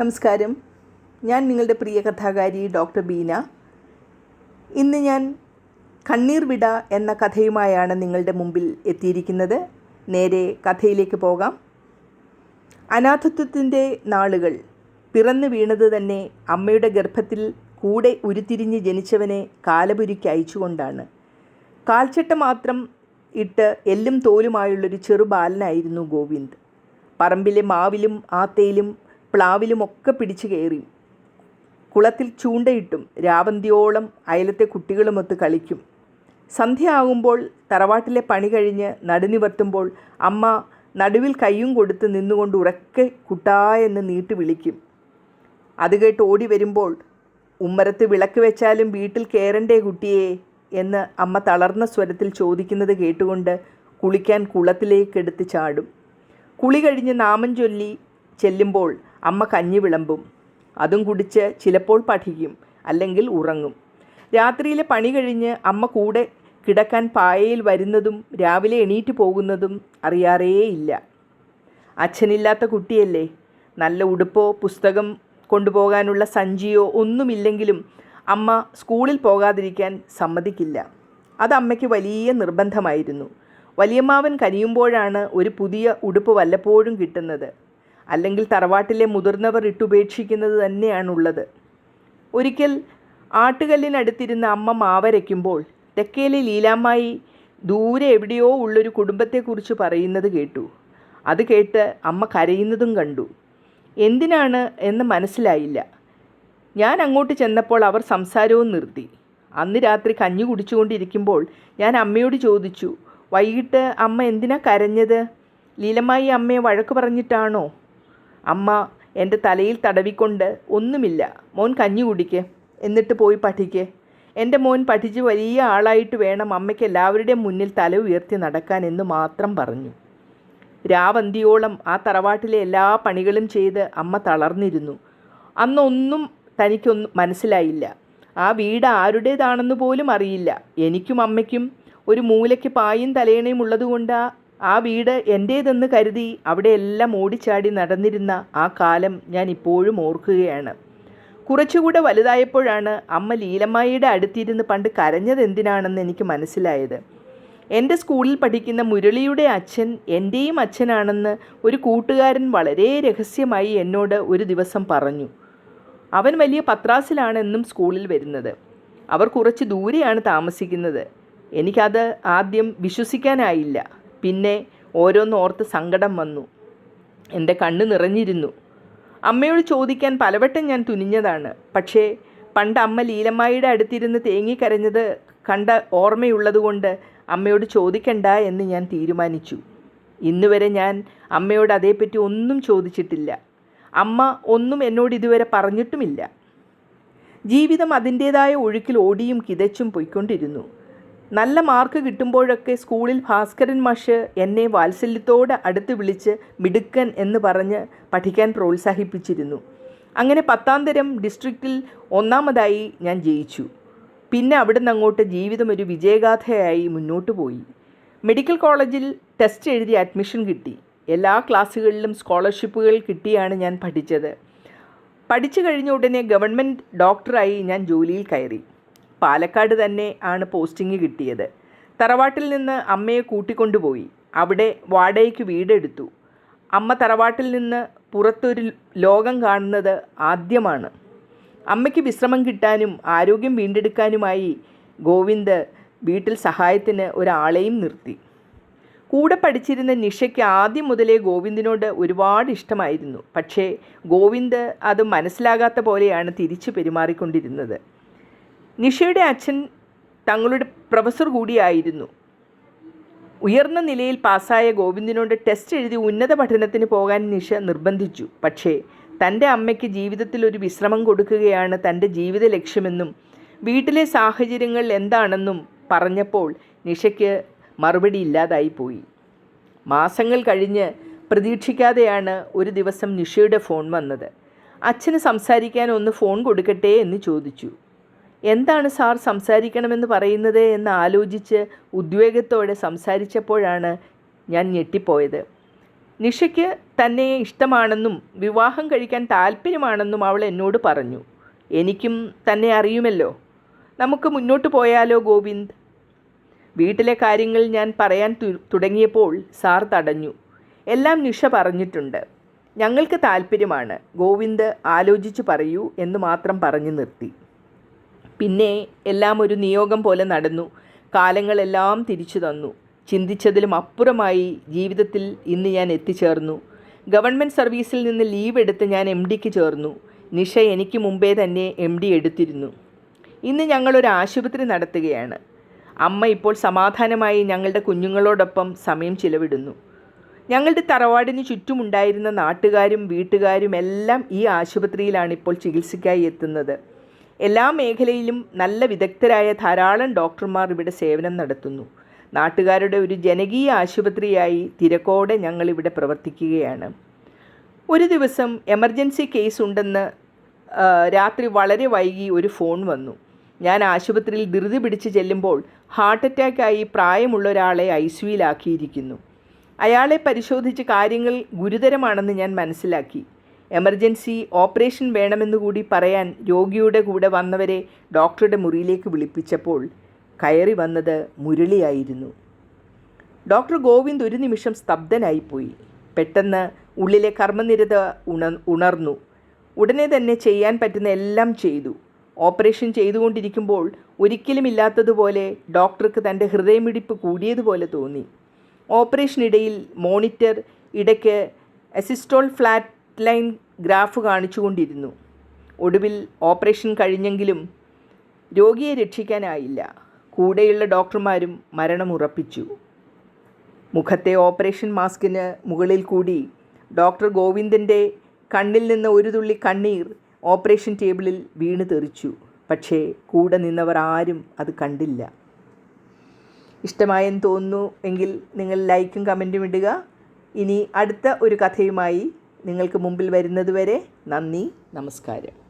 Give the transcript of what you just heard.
നമസ്കാരം. ഞാൻ നിങ്ങളുടെ പ്രിയ കഥാകാരി ഡോക്ടർ ബീന. ഇന്ന് ഞാൻ കണ്ണീർ വിട എന്ന കഥയുമായാണ് നിങ്ങളുടെ മുമ്പിൽ എത്തിയിരിക്കുന്നത്. നേരെ കഥയിലേക്ക് പോകാം. അനാഥത്വത്തിന്റെ നാളുകൾ. പിറന്നു വീണത് തന്നെ അമ്മയുടെ ഗർഭത്തിൽ കൂടെ ഉരുത്തിരിഞ്ഞ് ജനിച്ചവനെ കാലപുരിക്ക് അയച്ചുകൊണ്ടാണ്. കാൽച്ചട്ട മാത്രം ഇട്ട് എല്ലും തോലുമായുള്ളൊരു ചെറു ബാലനായിരുന്നു ഗോവിന്ദ്. പറമ്പിലെ മാവിലും ആത്തയിലും പ്ലാവിലുമൊക്കെ പിടിച്ചു കയറി. കുളത്തിൽ ചൂണ്ടയിട്ടും രാവന്തിയോളം അയലത്തെ കുട്ടികളുമൊത്ത് കളിക്കും. സന്ധ്യ ആകുമ്പോൾ തറവാട്ടിലെ പണി കഴിഞ്ഞ് നടുനിവർത്തുമ്പോൾ അമ്മ നടുവിൽ കയ്യും കൊടുത്ത് നിന്നുകൊണ്ട് ഉറക്കെ കുട്ടാ എന്ന് നീട്ടി വിളിക്കും. അത് കേട്ട് ഓടി വരുമ്പോൾ ഉമ്മരത്ത് വിളക്ക് വെച്ചാലും വീട്ടിൽ കയറണ്ടേ കുട്ടിയെ? എന്ന് അമ്മ തളർന്ന സ്വരത്തിൽ ചോദിക്കുന്നത് കേട്ടുകൊണ്ട് കുളിക്കാൻ കുളത്തിലേക്കെടുത്ത് ചാടും. കുളി കഴിഞ്ഞ് നാമം ചൊല്ലി ചെല്ലുമ്പോൾ അമ്മ കഞ്ഞി വിളമ്പും. അതും കുടിച്ച് ചിലപ്പോൾ പഠിക്കും അല്ലെങ്കിൽ ഉറങ്ങും. രാത്രിയിലെ പണി കഴിഞ്ഞ് അമ്മ കൂടെ കിടക്കാൻ പായയിൽ വരുന്നതും രാവിലെ എണീറ്റ് പോകുന്നതും അറിയാറേയില്ല. അച്ഛനില്ലാത്ത കുട്ടിയല്ലേ? നല്ല ഉടുപ്പോ പുസ്തകം കൊണ്ടുപോകാനുള്ള സഞ്ചിയോ ഒന്നുമില്ലെങ്കിലും അമ്മ സ്കൂളിൽ പോകാതിരിക്കാൻ സമ്മതിക്കില്ല. അത് അമ്മയ്ക്ക് വലിയ നിർബന്ധമായിരുന്നു. വലിയമ്മാവൻ കനിയുമ്പോഴാണ് ഒരു പുതിയ ഉടുപ്പ് വല്ലപ്പോഴും കിട്ടുന്നത്. അല്ലെങ്കിൽ തറവാട്ടിലെ മുതിർന്നവർ ഇട്ടുപേക്ഷിക്കുന്നത് തന്നെയാണുള്ളത്. ഒരിക്കൽ ആട്ടുകല്ലിനടുത്തിരുന്ന അമ്മ മാവരയ്ക്കുമ്പോൾ തെക്കേലെ ലീലാമ്മായി ദൂരെ എവിടെയോ ഉള്ളൊരു കുടുംബത്തെക്കുറിച്ച് പറയുന്നത് കേട്ടു. അത് കേട്ട് അമ്മ കരയുന്നതും കണ്ടു. എന്തിനാണ് എന്ന് മനസ്സിലായില്ല. ഞാൻ അങ്ങോട്ട് ചെന്നപ്പോൾ അവർ സംസാരവും നിർത്തി. അന്ന് രാത്രി കഞ്ഞി കുടിച്ചുകൊണ്ടിരിക്കുമ്പോൾ ഞാൻ അമ്മയോട് ചോദിച്ചു വൈകിട്ട് അമ്മ എന്തിനാ കരഞ്ഞത്? ലീലമായി അമ്മയെ വഴക്ക് പറഞ്ഞിട്ടാണോ? അമ്മ എന്റെ തലയിൽ തടവിക്കൊണ്ട് ഒന്നുമില്ല. മോൻ കഞ്ഞി കുടിക്ക് എന്നിട്ട് പോയി പഠിക്ക്. എന്റെ മോൻ പഠിച്ച് വലിയ ആളായിട്ട് വേണം അമ്മയ്ക്ക് എല്ലാവരുടെയും മുന്നിൽ തല ഉയർത്തി നടക്കാൻ എന്ന് മാത്രം പറഞ്ഞു. രാവന്തിയോളം ആ തറവാട്ടിലെ എല്ലാ പണികളും ചെയ്ത് അമ്മ തളർന്നിരുന്നു. അന്നൊന്നും തനിക്കൊന്നും മനസ്സിലായില്ല. ആ വീട് ആരുടേതാണെന്ന് പോലും അറിയില്ല. എനിക്കും അമ്മയ്ക്കും ഒരു മൂലയ്ക്ക് പായും തലയണയും ഉള്ളതുകൊണ്ട് ആ വീട് എന്റേതെന്ന് കരുതി അവിടെ എല്ലാം ഓടിച്ചാടി നടന്നിരുന്ന ആ കാലം ഞാൻ ഇപ്പോഴും ഓർക്കുകയാണ്. കുറച്ചുകൂടെ വലുതായപ്പോഴാണ് അമ്മ ലീലമ്മായിയുടെ അടുത്തിരുന്ന് പണ്ട് കരഞ്ഞത് എന്തിനാണെന്ന് എനിക്ക് മനസ്സിലായത്. എന്റെ സ്കൂളിൽ പഠിക്കുന്ന മുരളിയുടെ അച്ഛൻ എന്റെയും അച്ഛനാണെന്ന് ഒരു കൂട്ടുകാരൻ വളരെ രഹസ്യമായി എന്നോട് ഒരു ദിവസം പറഞ്ഞു. അവൻ വലിയ പത്രാസിലാണെന്നും സ്കൂളിൽ വരുന്നത്. അവർ കുറച്ച് ദൂരെയാണ് താമസിക്കുന്നത്. എനിക്കത് ആദ്യം വിശ്വസിക്കാനായില്ല. പിന്നെ ഓരോന്നോർത്ത് സങ്കടം വന്നു. എന്റെ കണ്ണ് നിറഞ്ഞിരുന്നു. അമ്മയോട് ചോദിക്കാൻ പലവട്ടം ഞാൻ തുനിഞ്ഞതാണ്. പക്ഷേ പണ്ട് അമ്മ ലീലമ്മായിയുടെ അടുത്തിരുന്ന് തേങ്ങിക്കരഞ്ഞത് കണ്ട ഓർമ്മയുള്ളതുകൊണ്ട് അമ്മയോട് ചോദിക്കണ്ട എന്ന് ഞാൻ തീരുമാനിച്ചു. ഇന്നുവരെ ഞാൻ അമ്മയോട് അതേപ്പറ്റി ഒന്നും ചോദിച്ചിട്ടില്ല. അമ്മ ഒന്നും എന്നോട് ഇതുവരെ പറഞ്ഞിട്ടുമില്ല. ജീവിതം അതിന്റേതായ ഒഴുക്കിൽ ഓടിയും കിതച്ചും പോയിക്കൊണ്ടിരുന്നു. നല്ല മാർക്ക് കിട്ടുമ്പോഴൊക്കെ സ്കൂളിൽ ഭാസ്കരൻ മാഷ് എന്നെ വാത്സല്യത്തോടെ അടുത്ത് വിളിച്ച് മിടുക്കൻ എന്ന് പറഞ്ഞ് പഠിക്കാൻ പ്രോത്സാഹിപ്പിച്ചിരുന്നു. അങ്ങനെ പത്താം തരം ഡിസ്ട്രിക്റ്റിൽ ഒന്നാമതായി ഞാൻ ജയിച്ചു. പിന്നെ അവിടുന്ന് അങ്ങോട്ട് ജീവിതം ഒരു വിജയഗാഥയായി മുന്നോട്ട് പോയി. മെഡിക്കൽ കോളേജിൽ ടെസ്റ്റ് എഴുതി അഡ്മിഷൻ കിട്ടി. എല്ലാ ക്ലാസ്സുകളിലും സ്കോളർഷിപ്പുകൾ കിട്ടിയാണ് ഞാൻ പഠിച്ചത്. പഠിച്ചു കഴിഞ്ഞ ഉടനെ ഗവൺമെന്റ് ഡോക്ടറായി ഞാൻ ജോലിയിൽ കയറി. പാലക്കാട് തന്നെ ആണ് പോസ്റ്റിംഗ് കിട്ടിയത്. തറവാട്ടിൽ നിന്ന് അമ്മയെ കൂട്ടിക്കൊണ്ടുപോയി. അവിടെ വാടകയ്ക്ക് വീടെടുത്തു. അമ്മ തറവാട്ടിൽ നിന്ന് പുറത്തൊരു ലോകം കാണുന്നത് ആദ്യമാണ്. അമ്മയ്ക്ക് വിശ്രമം കിട്ടാനും ആരോഗ്യം വീണ്ടെടുക്കാനുമായി ഗോവിന്ദ് വീട്ടിൽ സഹായത്തിന് ഒരാളെയും നിർത്തി. കൂടെ പഠിച്ചിരുന്ന നിഷയ്ക്ക് ആദ്യം മുതലേ ഗോവിന്ദിനോട് ഒരുപാട് ഇഷ്ടമായിരുന്നു. പക്ഷേ ഗോവിന്ദ് അത് മനസ്സിലാകാത്ത പോലെയാണ് തിരിച്ചു പെരുമാറിക്കൊണ്ടിരുന്നത്. നിഷയുടെ അച്ഛൻ തങ്ങളുടെ പ്രൊഫസർ കൂടിയായിരുന്നു. ഉയർന്ന നിലയിൽ പാസ്സായ ഗോവിന്ദിനോട് ടെസ്റ്റ് എഴുതി ഉന്നത പഠനത്തിന് പോകാൻ നിഷ നിർബന്ധിച്ചു. പക്ഷേ തന്റെ അമ്മയ്ക്ക് ജീവിതത്തിൽ ഒരു വിശ്രമം കൊടുക്കുകയാണ് തന്റെ ജീവിത ലക്ഷ്യമെന്നും വീട്ടിലെ സാഹചര്യങ്ങൾ എന്താണെന്നും പറഞ്ഞപ്പോൾ നിഷയ്ക്ക് മറുപടി ഇല്ലാതായിപ്പോയി മാസങ്ങൾ കഴിഞ്ഞ് പ്രതീക്ഷിക്കാതെയാണ് ഒരു ദിവസം നിഷയുടെ ഫോൺ വന്നത്. അച്ഛന് സംസാരിക്കാൻ ഒന്ന് ഫോൺ കൊടുക്കട്ടെ എന്ന് ചോദിച്ചു. എന്താണ് സാർ സംസാരിക്കണമെന്ന് പറയുന്നത് എന്ന് ആലോചിച്ച് ഉദ്വേഗത്തോടെ സംസാരിച്ചപ്പോഴാണ് ഞാൻ ഞെട്ടിപ്പോയത്. നിഷയ്ക്ക് തന്നെ ഇഷ്ടമാണെന്നും വിവാഹം കഴിക്കാൻ താല്പര്യമാണെന്നും അവൾ എന്നോട് പറഞ്ഞു. എനിക്കും തന്നെ അറിയുമല്ലോ. നമുക്ക് മുന്നോട്ട് പോയാലോ ഗോവിന്ദ്? വീട്ടിലെ കാര്യങ്ങൾ ഞാൻ പറയാൻ തുടങ്ങിയപ്പോൾ സാർ തടഞ്ഞു. എല്ലാം നിഷ പറഞ്ഞിട്ടുണ്ട്. ഞങ്ങൾക്ക് താല്പര്യമാണ്. ഗോവിന്ദ് ആലോചിച്ച് പറയൂ എന്ന് മാത്രം പറഞ്ഞു നിർത്തി. പിന്നെ എല്ലാം ഒരു നിയോഗം പോലെ നടന്നു. കാലങ്ങളെല്ലാം തിരിച്ചു തന്നു. ചിന്തിച്ചതിലും അപ്പുറമായി ജീവിതത്തിൽ ഇന്ന് ഞാൻ എത്തിച്ചേർന്നു. ഗവൺമെന്റ് സർവീസിൽ നിന്ന് ലീവ് എടുത്ത് ഞാൻ എം ഡിക്ക് ചേർന്നു. നിഷ എനിക്ക് മുമ്പേ തന്നെ എം ഡി എടുത്തിരുന്നു. ഇന്ന് ഞങ്ങളൊരു ആശുപത്രി നടത്തുകയാണ്. അമ്മ ഇപ്പോൾ സമാധാനമായി ഞങ്ങളുടെ കുഞ്ഞുങ്ങളോടൊപ്പം സമയം ചിലവിടുന്നു. ഞങ്ങളുടെ തറവാടിന് ചുറ്റുമുണ്ടായിരുന്ന നാട്ടുകാരും വീട്ടുകാരും എല്ലാം ഈ ആശുപത്രിയിലാണ് ഇപ്പോൾ ചികിത്സയ്ക്കായി എത്തുന്നത്. എല്ലാ മേഖലയിലും നല്ല വിദഗ്ധരായ ധാരാളം ഡോക്ടർമാർ ഇവിടെ സേവനം നടത്തുന്നു. നാട്ടുകാരുടെ ഒരു ജനകീയ ആശുപത്രിയായി തിരക്കോടെ ഞങ്ങളിവിടെ പ്രവർത്തിക്കുകയാണ്. ഒരു ദിവസം എമർജൻസി കേസ് ഉണ്ടെന്ന് രാത്രി വളരെ വൈകി ഒരു ഫോൺ വന്നു. ഞാൻ ആശുപത്രിയിൽ ധൃതി പിടിച്ച് ചെല്ലുമ്പോൾ ഹാർട്ട് അറ്റാക്കായി പ്രായമുള്ള ഒരാളെ ഐ സിയുലാക്കിയിരിക്കുന്നു അയാളെ പരിശോധിച്ച് കാര്യങ്ങൾ ഗുരുതരമാണെന്ന് ഞാൻ മനസ്സിലാക്കി. എമർജൻസി ഓപ്പറേഷൻ വേണമെന്ന് കൂടി പറയാൻ രോഗിയുടെ കൂടെ വന്നവരെ ഡോക്ടറുടെ മുറിയിലേക്ക് വിളിപ്പിച്ചപ്പോൾ കയറി വന്നത് മുരളിയായിരുന്നു. ഡോക്ടർ ഗോവിന്ദ് ഒരു നിമിഷം സ്തബ്ധനായിപ്പോയി. പെട്ടെന്ന് ഉള്ളിലെ കർമ്മനിരത ഉണ ഉണർന്നു. ഉടനെ തന്നെ ചെയ്യാൻ പറ്റുന്ന എല്ലാം ചെയ്തു. ഓപ്പറേഷൻ ചെയ്തുകൊണ്ടിരിക്കുമ്പോൾ ഒരിക്കലും ഇല്ലാത്തതുപോലെ ഡോക്ടർക്ക് തന്റെ ഹൃദയമിടിപ്പ് കൂടിയതുപോലെ തോന്നി. ഓപ്പറേഷനിടയിൽ മോണിറ്റർ ഇടയ്ക്ക് അസിസ്റ്റോൾ ഫ്ലാറ്റ് ലൈൻ ഗ്രാഫ് കാണിച്ചുകൊണ്ടിരുന്നു. ഒടുവിൽ ഓപ്പറേഷൻ കഴിഞ്ഞെങ്കിലും രോഗിയെ രക്ഷിക്കാനായില്ല. കൂടെയുള്ള ഡോക്ടർമാരും മരണമുറപ്പിച്ചു മുഖത്തെ ഓപ്പറേഷൻ മാസ്കിന് മുകളിൽ കൂടി ഡോക്ടർ ഗോവിന്ദന്റെ കണ്ണിൽ നിന്ന് ഒരു തുള്ളി കണ്ണീർ ഓപ്പറേഷൻ ടേബിളിൽ വീണ് തെറിച്ചു. പക്ഷേ കൂടെ നിന്നവർ ആരും അത് കണ്ടില്ല. ഇഷ്ടമായെന്ന് തോന്നുന്നു എങ്കിൽ നിങ്ങൾ ലൈക്കും കമന്റും ഇടുക. ഇനി അടുത്ത ഒരു കഥയുമായി നിങ്ങൾക്ക് മുമ്പിൽ വരുന്നതുവരെ നന്ദി നമസ്കാരം.